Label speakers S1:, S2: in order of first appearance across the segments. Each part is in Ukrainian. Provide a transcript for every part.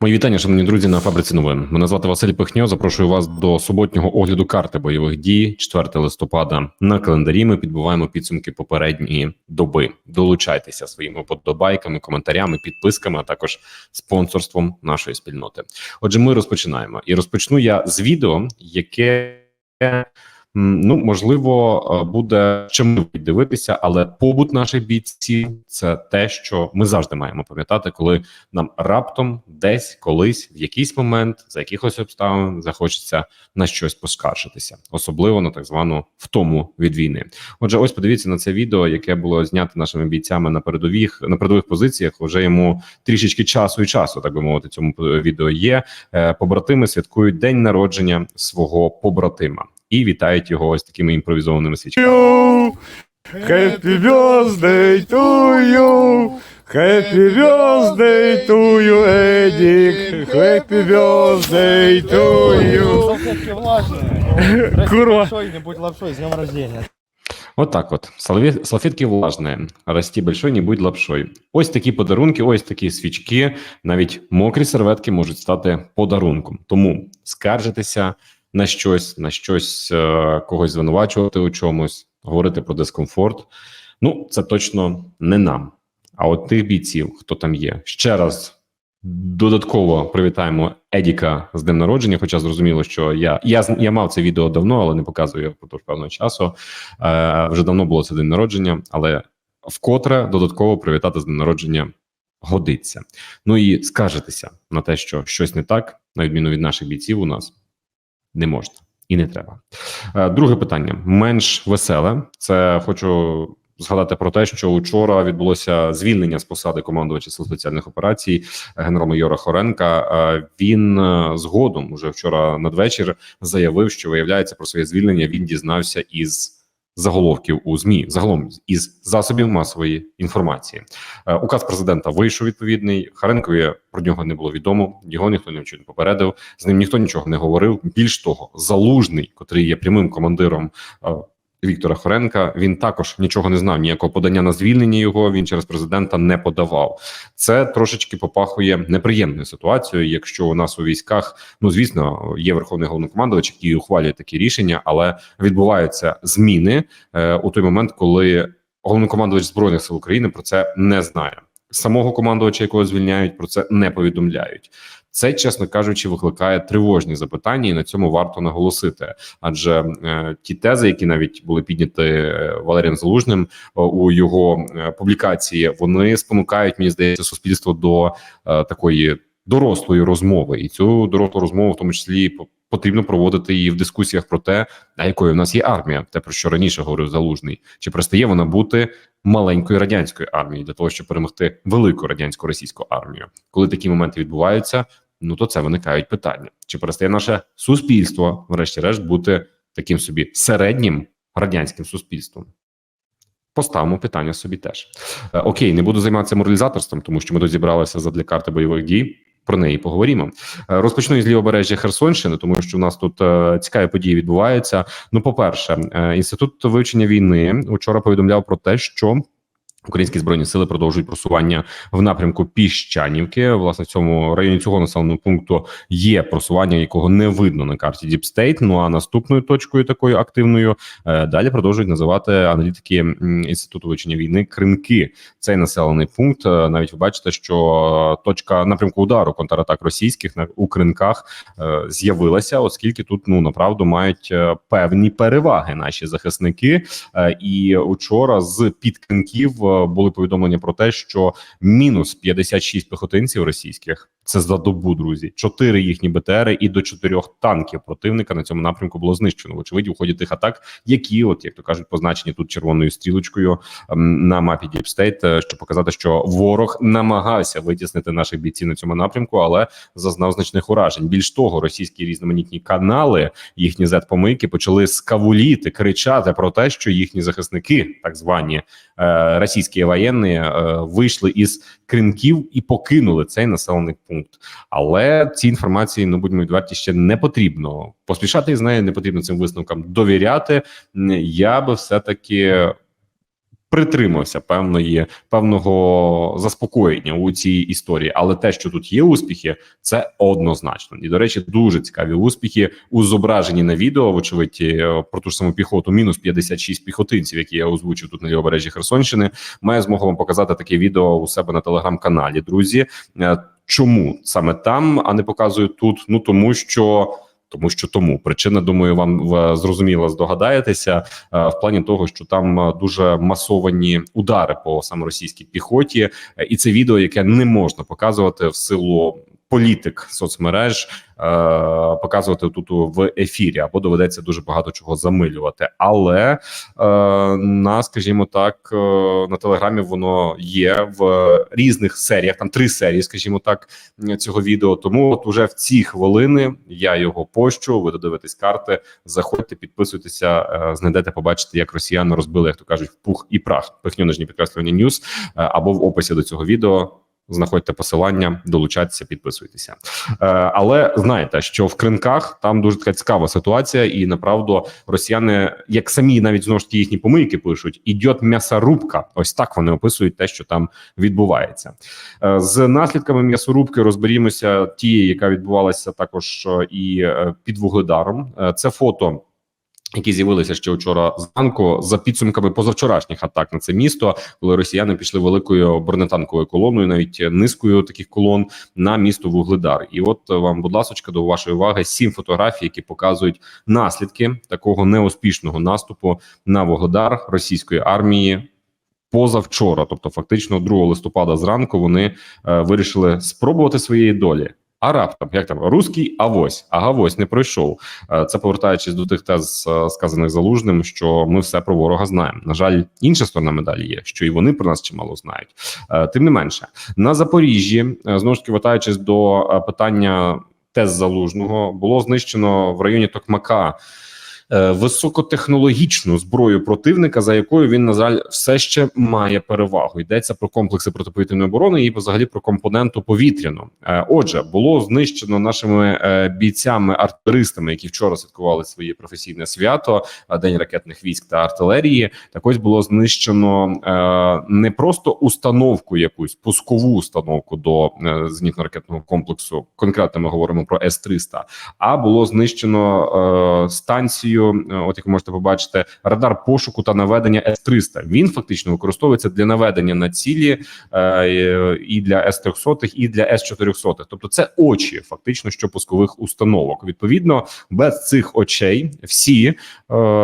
S1: Мої вітання, шановні друзі, на фабриці новин. Мене звати Василь Пихньо. Запрошую вас до суботнього огляду карти бойових дій 4 листопада. На календарі ми підбиваємо підсумки попередньої доби. Долучайтеся своїми подобайками, коментарями, підписками, а також спонсорством нашої спільноти. Отже, ми розпочинаємо. І розпочну я з відео, яке ну можливо е, буде чим дивитися, але побут наших бійців це те, що ми завжди маємо пам'ятати, коли нам раптом десь колись в якийсь момент за якихось обставин захочеться на щось поскаржитися, особливо на так звану втому від війни. Отже, ось подивіться на це відео, яке було знято нашими бійцями на передових на передових позиціях. Вже йому трішечки часу і часу, так би мовити, цьому відео є. Е, Побратими святкують день народження свого побратима і вітають його ось такими імпровізованими свічками.
S2: Happy birthday to you. Happy birthday to you, Едік. Happy birthday to you.
S3: Салфетки влажные.
S2: Курва.
S3: Не будь лапшой, с днем рождения.
S1: От так от Салві- салфетки влажні, рості большой, не будь лапшой. Ось такі подарунки, ось такі свічки, навіть мокрі серветки можуть стати подарунком. Тому скаржитися на щось, на щось е, когось звинувачувати у чомусь, говорити про дискомфорт. Ну, це точно не нам. А от тих бійців, хто там є, ще раз додатково привітаємо Едіка з днем народження. Хоча зрозуміло, що я я, я мав це відео давно, але не показую його впродовж певного часу. Е, вже давно було це день народження, але вкотре додатково привітати з днем народження годиться. Ну і скаржитися на те, що щось не так, на відміну від наших бійців, у нас не можна і не треба. Е, Друге питання менш веселе. Це хочу згадати про те, що вчора відбулося звільнення з посади командувача сил спеціальних операцій генерал-майора Хоренка. Е, Він е, згодом, уже вчора надвечір, заявив, що виявляється про своє звільнення. Він дізнався із заголовків у змі, загалом із засобів масової інформації. Е, Указ президента вийшов відповідний. Харенкові про нього не було відомо. Його ніхто ні в не попередив. З ним ніхто нічого не говорив. Більш того, залужний, котрий є прямим командиром. Віктора Хоренка він також нічого не знав. Ніякого подання на звільнення його він через президента не подавав. Це трошечки попахує неприємною ситуацією. Якщо у нас у військах, ну звісно, є верховний головнокомандувач, який ухвалює такі рішення, але відбуваються зміни е, у той момент, коли головнокомандувач збройних сил України про це не знає. Самого командувача, якого звільняють, про це не повідомляють. Це, чесно кажучи, викликає тривожні запитання, і на цьому варто наголосити. Адже е, ті тези, які навіть були підняті е, Валерієм Залужним е, у його е, публікації, вони спонукають, мені здається, суспільство до е, такої дорослої розмови, і цю дорослу розмову, в тому числі, по- потрібно проводити її в дискусіях про те, а якою в нас є армія, те про що раніше говорив Залужний, чи пристає вона бути маленькою радянською армією для того, щоб перемогти велику радянсько російську армію. Коли такі моменти відбуваються, ну то це виникають питання: чи перестає наше суспільство, врешті-решт, бути таким собі середнім радянським суспільством? Поставимо питання собі теж. Е, Окей, не буду займатися моралізаторством, тому що ми тут зібралися задля карти бойових дій. Про неї поговоримо. Е, Розпочну із лівобережжя Херсонщини, тому що в нас тут е, цікаві події відбуваються. Ну, по-перше, е, інститут вивчення війни вчора повідомляв про те, що Українські збройні сили продовжують просування в напрямку Піщанівки. Власне, в цьому районі цього населеного пункту є просування, якого не видно на карті Діпстейт. Ну а наступною точкою такою активною е, далі продовжують називати аналітики інституту вивчення війни Кринки. Цей населений пункт. е, Навіть ви бачите, що точка напрямку удару контратак російських на у кринках е, з'явилася, оскільки тут ну направду мають е, певні переваги наші захисники. Е, І учора з під кринків е, були повідомлення про те, що мінус 56 піхотинців російських. Це за добу, друзі. Чотири їхні БТРи і до чотирьох танків противника на цьому напрямку було знищено. Вочевидь, у ході тих атак, які, от як то кажуть, позначені тут червоною стрілочкою на мапі е, щоб показати, що ворог намагався витіснити наших бійців на цьому напрямку, але зазнав значних уражень. Більш того, російські різноманітні канали, їхні зет-помийки почали скавуліти, кричати про те, що їхні захисники, так звані е, російські воєнні, е, вийшли із кринків і покинули цей населений пункт. Але ці інформації, ну будьмо відверті, ще не потрібно поспішати із нею, не потрібно цим висновкам довіряти. Я би все таки притримався певної певного заспокоєння у цій історії. Але те, що тут є успіхи, це однозначно. І до речі, дуже цікаві успіхи у зображенні на відео. Вочевидь, е, про ту ж саму піхоту, мінус 56 піхотинців, які я озвучив тут на лівобережжі Херсонщини. Маю змогу вам показати таке відео у себе на телеграм-каналі. Друзі, Е, чому саме там, а не показую тут? Ну тому що. Тому що тому. Причина, думаю, вам зрозуміло здогадаєтеся е, в плані того, що там е, дуже масовані удари по саме російській піхоті, Е, і це відео, яке не можна показувати в силу політик соцмереж, е, показувати тут в ефірі, або доведеться дуже багато чого замилювати. Але е, на, скажімо так, е, на телеграмі воно є в різних серіях. Там три серії, скажімо так, цього відео. Тому от уже в ці хвилини я його пощу. Ви додивитесь карти. Заходьте, підписуйтеся, знайдете, побачите, як росіяни розбили, як то кажуть, в пух і прах. Пихню нижні підкреслювання ньюс або в описі до цього відео. Знаходьте посилання, долучайтеся, підписуйтеся. Е, але знаєте, що в кринках там дуже така цікава ситуація, і направду росіяни, як самі навіть знову ж таки їхні помийки пишуть, ідіот м'ясорубка. Ось так вони описують те, що там відбувається. Е, З наслідками м'ясорубки розберімося ті, яка відбувалася також е, і е, під вугледаром. Е, Це фото. Які з'явилися ще вчора зранку за підсумками позавчорашніх атак на це місто, коли росіяни пішли великою бронетанковою колоною, навіть низкою таких колон на місто Вугледар. І от вам, будь ласка, до вашої уваги сім фотографій, які показують наслідки такого неуспішного наступу на Вугледар російської армії. Позавчора, тобто фактично 2 листопада зранку, вони е, вирішили спробувати своєї долі. А раптом, як там руський авось, агавось не пройшов. Е, Це повертаючись до тих тез, е, сказаних залужним, що ми все про ворога знаємо. На жаль, інша сторона медалі є, що і вони про нас чимало знають. Е, Тим не менше, на Запоріжжі знову ж таки вертаючись до питання тез залужного, було знищено в районі Токмака. Е, Високотехнологічну зброю противника, за якою він на жаль все ще має перевагу. Йдеться про комплекси протиповітряної оборони і взагалі про компоненту повітряну. Е, Отже, було знищено нашими е, бійцями артилеристами, які вчора святкували своє професійне свято, день ракетних військ та артилерії. Так ось було знищено не просто установку, якусь пускову установку до зенітно-ракетного комплексу. Конкретно ми говоримо про С 300 а було знищено станцію. Е, От як ви можете побачити, радар пошуку та наведення С 300 Він фактично використовується для наведення на цілі е, і для С 300 і для С 400 Тобто, це очі фактично що пускових установок. Відповідно, без цих очей всі е,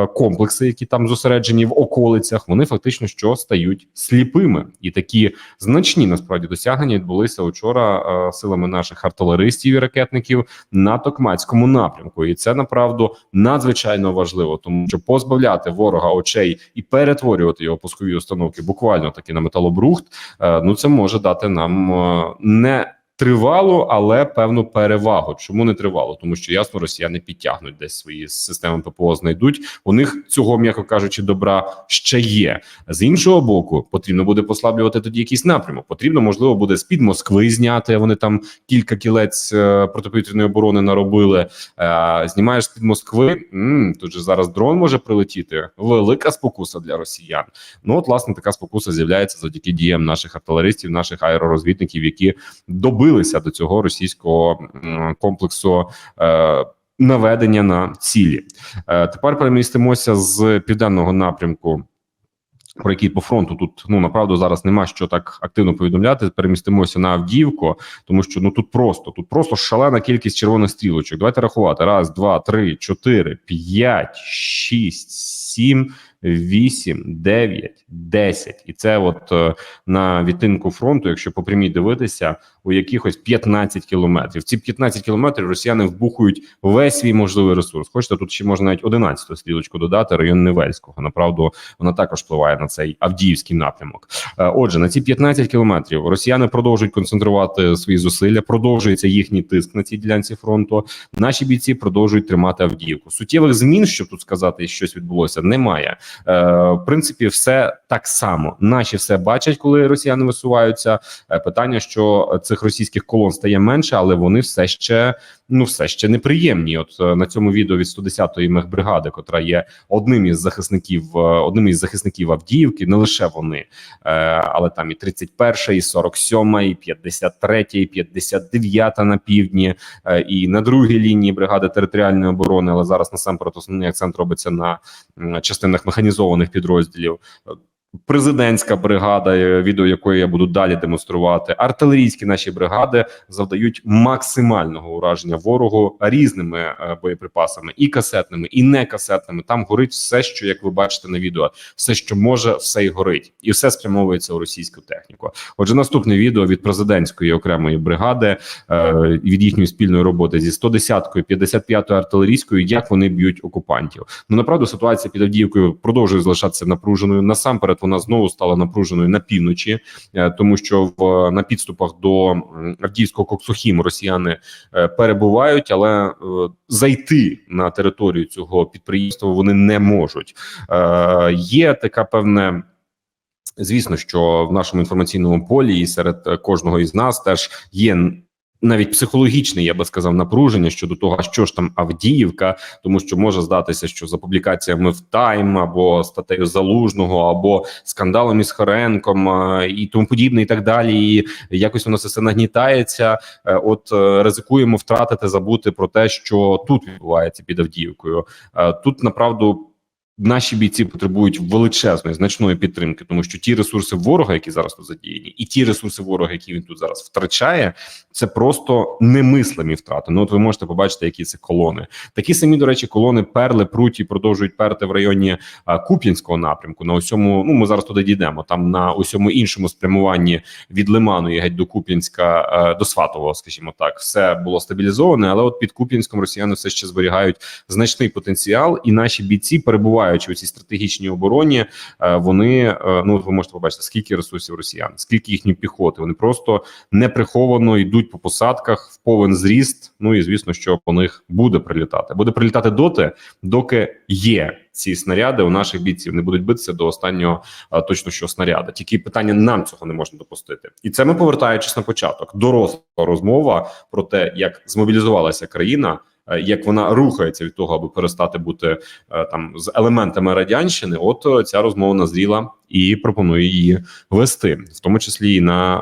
S1: комплекси, які там зосереджені в околицях, вони фактично що стають сліпими, і такі значні насправді досягнення відбулися вчора е, силами наших артилеристів і ракетників на Токмацькому напрямку, і це направду надзвичайно важливо, тому що позбавляти ворога очей і перетворювати його пускові установки буквально таки на металобрухт. е, Ну це може дати нам е, не. Тривалу, але певну перевагу. Чому не тривало? Тому що ясно, росіяни підтягнуть десь свої системи ППО знайдуть. У них цього, м'яко кажучи, добра ще є. З іншого боку, потрібно буде послаблювати тоді якийсь напрямок. Потрібно, можливо, буде з під Москви зняти. Вони там кілька кілець е, протиповітряної оборони наробили. Е, знімаєш з під Москви. тут же зараз дрон може прилетіти. Велика спокуса для росіян. Ну от власне така спокуса з'являється завдяки діям наших артилеристів, наших аеророзвідників, які добилися до цього російського комплексу. Е, Наведення на цілі Е, тепер перемістимося з південного напрямку, про який по фронту тут ну направду зараз нема що так активно повідомляти. Перемістимося на Авдіївку, тому що ну тут просто тут просто шалена кількість червоних стрілочок. Давайте рахувати: раз, два, три, чотири, п'ять, шість, сім. 8, 9, 10. І це от е, на відтинку фронту, якщо по прямій дивитися, у якихось 15 кілометрів. Ці 15 кілометрів росіяни вбухують весь свій можливий ресурс. Хочете, тут ще можна навіть 11 стрілочку додати, район Невельського. Направду, вона також впливає на цей Авдіївський напрямок. Е, Отже, на ці 15 кілометрів росіяни продовжують концентрувати свої зусилля, продовжується їхній тиск на цій ділянці фронту. Наші бійці продовжують тримати Авдіївку. Суттєвих змін, щоб тут сказати, щось відбулося, немає. Е, в принципі, все так само. Наші все бачать, коли росіяни висуваються. Е, питання, що цих російських колон стає менше, але вони все ще ну все ще неприємні. От е, на цьому відео від 110-ї мехбригади, котра є одним із захисників, е, одним із захисників Авдіївки, не лише вони, е, але там і 31-ша, і 47-ма, і 53-я, і 59-та на півдні, і на другій лінії бригади територіальної оборони. Але зараз насамперед основний акцент робиться на частинах механізованих підрозділів. Президентська бригада, е, відео якої я буду далі демонструвати, артилерійські наші бригади завдають максимального ураження ворогу різними е, боєприпасами, і касетними, і не касетними. Там горить все, що як ви бачите на відео, все, що може, все й горить, і все спрямовується у російську техніку. Отже, наступне відео від президентської окремої бригади е, від їхньої спільної роботи зі 110-ю, 55-ю артилерійською, як вони б'ють окупантів. Ну направду ситуація під Авдіївкою продовжує залишатися напруженою. Насамперед, вона знову стала напруженою на півночі, е, тому що в на підступах до Авдіївського Коксохіму росіяни е, перебувають, але е, зайти на територію цього підприємства вони не можуть. Є така певне. Звісно, що в нашому інформаційному полі і серед кожного із нас теж є навіть психологічне, я би сказав, напруження щодо того, що ж там Авдіївка, тому що може здатися, що за публікаціями в Тайм або статтею Залужного, або скандалом із Хоренком е, і тому подібне, і так далі. І якось воно все нагнітається. Е, От е, ризикуємо втратити, забути про те, що тут відбувається під Авдіївкою. Тут направду. Наші бійці потребують величезної значної підтримки, тому що ті ресурси ворога, які зараз тут задіяні, і ті ресурси ворога, які він тут зараз втрачає, це просто немислимі втрати. Ну от ви можете побачити, які це колони. Такі самі, до речі, колони перли, пруть і продовжують перти в районі а, Куп'янського напрямку. На усьому, ну ми зараз туди дійдемо. Там на усьому іншому спрямуванні від Лиману і геть до Куп'янська е, до Сватового, скажімо так, все було стабілізоване, але от під Куп'янськом росіяни все ще зберігають значний потенціал, і наші бійці, перебуваючи у цій стратегічній обороні, е, вони е, ну ви можете побачити, скільки ресурсів росіян, скільки їхньої піхоти. Вони просто неприховано йдуть по посадках в повен зріст. Ну і звісно, що по них буде прилітати. Буде прилітати доти, доки є ці снаряди у наших бійців. Не будуть битися до останнього а, точно що снаряда. Тільки питання нам цього не можна допустити. І це ми повертаючись на початок. Доросла розмова про те, як змобілізувалася країна. Е, Як вона рухається від того, аби перестати бути е, там з елементами радянщини, от е, ця розмова назріла і пропоную її вести, в тому числі і на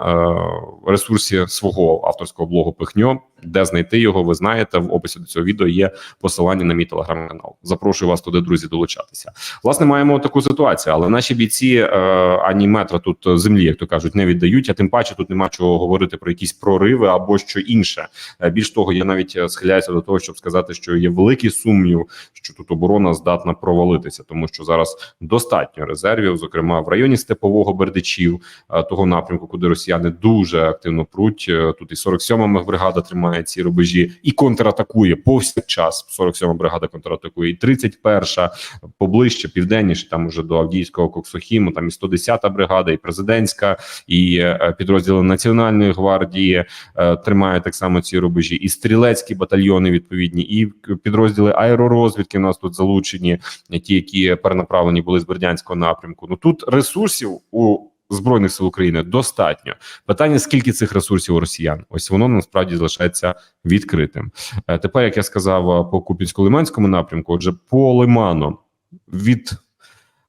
S1: ресурсі свого авторського блогу Пихньо, де знайти його. Ви знаєте, в описі до цього відео є посилання на мій телеграм-канал. Запрошую вас туди, друзі, долучатися. Власне, маємо таку ситуацію, але наші бійці е, ані метра тут землі, як то кажуть, не віддають. А тим паче тут нема чого говорити про якісь прориви або що інше. Е, Більш того, я навіть е, схиляюся до того, щоб сказати, що є великий сумнів, що тут оборона здатна провалитися, тому що зараз достатньо резервів, зокрема в районі Степового Бердичів, е, того напрямку, куди росіяни дуже активно пруть. Тут і 47-ма мехбригада тримає ці рубежі і контратакує повсякчас. 47-ма бригада контратакує, і 31-ша поближче, південніше, там уже до Авдіївського Коксохіму, там і 110-та бригада, і президентська, і е, підрозділи Національної гвардії е, тримають так само ці рубежі, і стрілецькі батальйони відповідні, і підрозділи аеророзвідки. У нас тут залучені ті, які перенаправлені були з Бердянського напрямку. Ну тут ресурсів у збройних сил України достатньо. Питання: скільки цих ресурсів у росіян? Ось воно насправді залишається відкритим. Е, Тепер, як я сказав, е, по Купінсько-Лиманському напрямку, отже, по Лиману від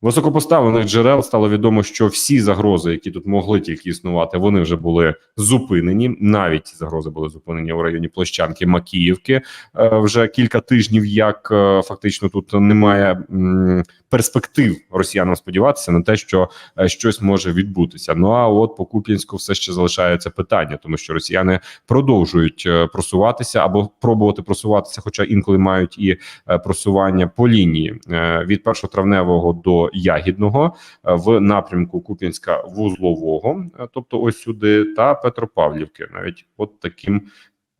S1: високопоставлених джерел стало відомо, що всі загрози, які тут могли тільки існувати, вони вже були зупинені. Навіть ці загрози були зупинені у районі Площанки Макіївки. Е, Вже кілька тижнів, як фактично тут немає перспектив росіянам сподіватися на те, що е, щось може відбутися. Ну а от по Куп'янську все ще залишається питання, тому що росіяни продовжують е, просуватися або пробувати просуватися, хоча інколи мають і е, просування по лінії від 1 травневого до Ягідного в напрямку Куп'янська вузлового, тобто ось сюди, та Петропавлівки, навіть от таким.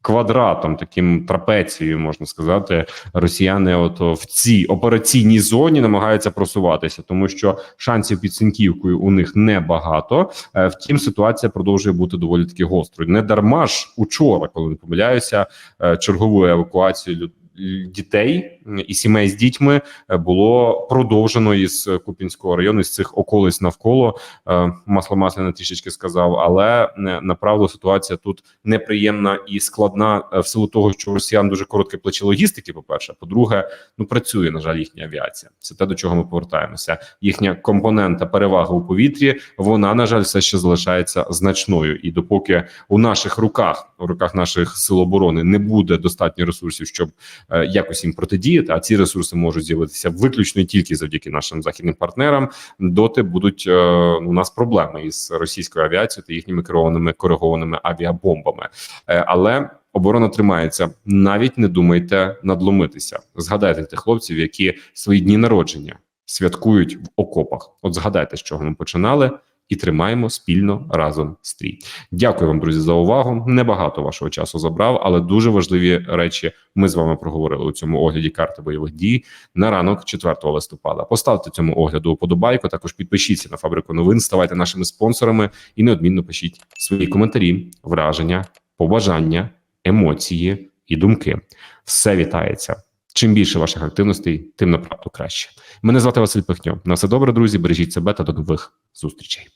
S1: Квадратом, таким трапецією, можна сказати, росіяни, от в цій операційній зоні намагаються просуватися, тому що шансів під Синківкою у них небагато. Е, Втім, ситуація продовжує бути доволі таки гострою. Не дарма ж учора, коли не помиляюся, е, чергову евакуацію дітей і сімей з дітьми е, було продовжено із Купінського району, з цих околиць навколо. Е, Масло масляне трішечки сказав, але е, направду ситуація тут неприємна і складна е, в силу того, що росіян дуже коротке плече логістики. По перше, по-друге, ну працює на жаль їхня авіація. Це те, до чого ми повертаємося. Їхня компонента перевага у повітрі. Вона на жаль все ще залишається значною. І допоки у наших руках, у руках наших сил оборони, не буде достатньо ресурсів, щоб е, якось їм протидіяти. А ці ресурси можуть з'явитися виключно тільки завдяки нашим західним партнерам. Доти будуть е, у нас проблеми із російською авіацією та їхніми керованими коригованими авіабомбами. Е, але оборона тримається. Навіть не думайте надломитися. Згадайте тих хлопців, які свої дні народження святкують в окопах. От згадайте, з чого ми починали. І тримаємо спільно разом стрій. Дякую вам, друзі, за увагу. Небагато вашого часу забрав, але дуже важливі речі ми з вами проговорили у цьому огляді карти бойових дій на ранок 4 листопада. Поставте цьому огляду вподобайку. Також підпишіться на фабрику новин, ставайте нашими спонсорами і неодмінно пишіть свої коментарі, враження, побажання, емоції і думки. Все вітається. Чим більше ваших активностей, тим направду краще. Мене звати Василь Пихньо. На все добре, друзі. Бережіть себе та до нових зустрічей.